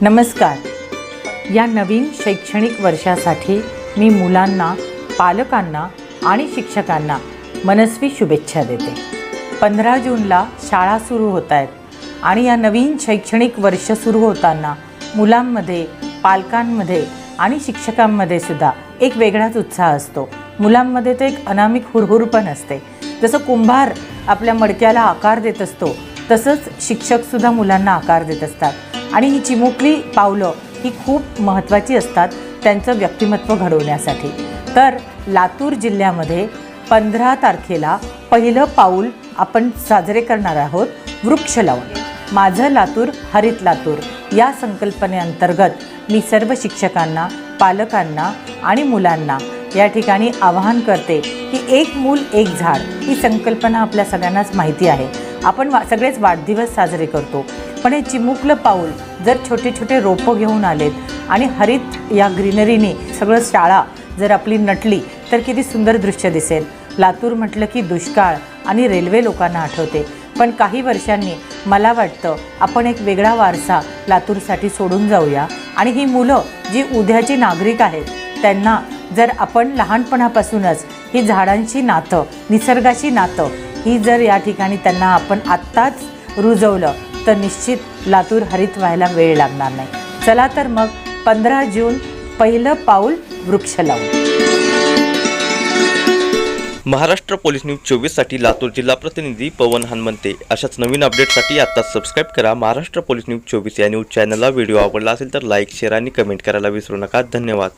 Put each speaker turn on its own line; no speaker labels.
नमस्कार. या नवीन शैक्षणिक वर्षासाठी मी मुलांना पालकांना आणि शिक्षकांना मनस्वी शुभेच्छा देते. पंधरा जूनला शाळा सुरू होत आहेत आणि या नवीन शैक्षणिक वर्ष सुरू होताना मुलांमध्ये पालकांमध्ये आणि शिक्षकांमध्ये सुद्धा एक वेगळाच उत्साह असतो. मुलांमध्ये तो एक अनामिक हुरहुर पण असते. जसं कुंभार आपल्या मडक्याला आकार देत असतो तसंच शिक्षकसुद्धा मुलांना आकार देत असतात. आणि ही चिमुकली पावलं ही खूप महत्त्वाची असतात त्यांचं व्यक्तिमत्व घडवण्यासाठी. तर लातूर जिल्ह्यामध्ये पंधरा तारखेला पहिलं पाऊल आपण साजरे करणार आहोत वृक्ष लावून. माझं लातूर हरित लातूर या संकल्पनेअंतर्गत मी सर्व शिक्षकांना पालकांना आणि मुलांना या ठिकाणी आवाहन करते की एक मूल एक झाड ही संकल्पना आपल्या सगळ्यांनाच माहिती आहे. आपण वा सगळेच वाढदिवस साजरे करतो. पण हे चिमुकलं पाऊल जर छोटे छोटे रोपं घेऊन आलेत आणि हरित या ग्रीनरीने सगळं शाळा जर आपली नटली तर किती सुंदर दृश्य दिसेल. लातूर म्हटलं की दुष्काळ आणि रेल्वे लोकांना आठवते. पण काही वर्षांनी मला वाटतं आपण एक वेगळा वारसा लातूरसाठी सोडून जाऊया. आणि ही मुलं जी उद्याची नागरिक आहेत त्यांना जर आपण लहानपणापासूनच ही झाडांची नातं निसर्गाची नातं ही जर या ठिकाणी त्यांना आपण आत्ताच रुजवलं तर निश्चित लातूर हरित व्हायला वेळ लागणार नाही. चला तर मग पंधरा जून पहिलं पाऊल वृक्ष लावू.
महाराष्ट्र पोलीस न्यूज चोवीससाठी लातूर जिल्हा प्रतिनिधी पवन हनुमंते. अशाच नवीन अपडेटसाठी आता सबस्क्राईब करा. महाराष्ट्र पोलीस न्यूज चोवीस या न्यूज चॅनलला व्हिडिओ आवडला असेल तर लाईक शेअर आणि कमेंट करायला विसरू नका. धन्यवाद.